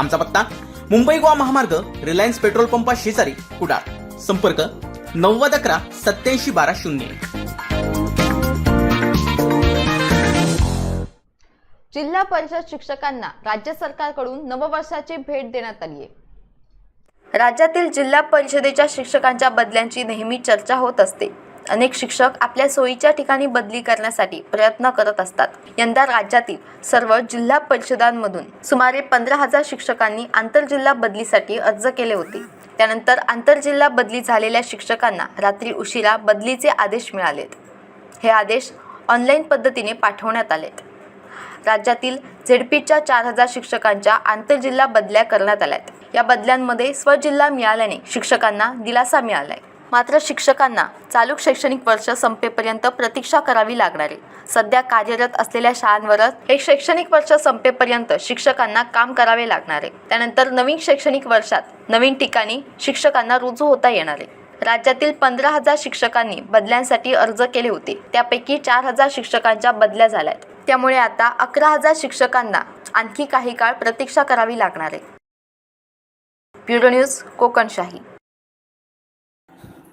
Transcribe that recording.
आमचा पत्ता मुंबई गोवा महामार्ग रिलायन्स पेट्रोल पंपा शेजारी कुडाळ. संपर्क नव्वद अकरा सत्याऐंशी बारा शून्य एक. जिल्हा परिषद शिक्षकांना राज्य सरकारकडून नववर्षाची भेट देण्यात आली आहे राज्यातील जिल्हा परिषदेच्या शिक्षकांच्या बदल्यांची नेहमी चर्चा होत असते. अनेक शिक्षक आपल्या सोयीच्या ठिकाणी बदली करण्यासाठी प्रयत्न करत असतात. यंदा राज्यातील सर्व जिल्हा परिषदांमधून सुमारे पंधरा हजार शिक्षकांनी आंतरजिल्हा बदलीसाठी अर्ज केले होते. त्यानंतर आंतरजिल्हा बदली झालेल्या शिक्षकांना रात्री उशिरा बदलीचे आदेश मिळालेत. हे आदेश ऑनलाईन पद्धतीने पाठवण्यात आलेत. राज्यातील झेडपीच्या चार हजार शिक्षकांच्या आंतरजिल्हा बदल्या करण्यात आल्यात. या बदल्यांमध्ये स्वजिल्हा मिळाल्याने शिक्षकांना दिलासा मिळालाय. मात्र शिक्षकांना चालू शैक्षणिक वर्ष संपेपर्यंत प्रतीक्षा करावी लागणार आहे. सध्या कार्यरत असलेल्या शाळांवरच हे शैक्षणिक वर्ष संपेपर्यंत शिक्षकांना काम करावे लागणार आहे. त्यानंतर नवीन शैक्षणिक वर्षात नवीन ठिकाणी शिक्षकांना रुजू होता येणार आहे. राज्यातील पंधरा हजार शिक्षकांनी बदल्यांसाठी अर्ज केले होते. त्यापैकी चार हजार शिक्षकांच्या बदल्या झाल्यात. त्यामुळे आता अकरा हजार शिक्षकांना आणखी काही काळ प्रतीक्षा करावी लागणार आहे. Bureau news Kokanshahi.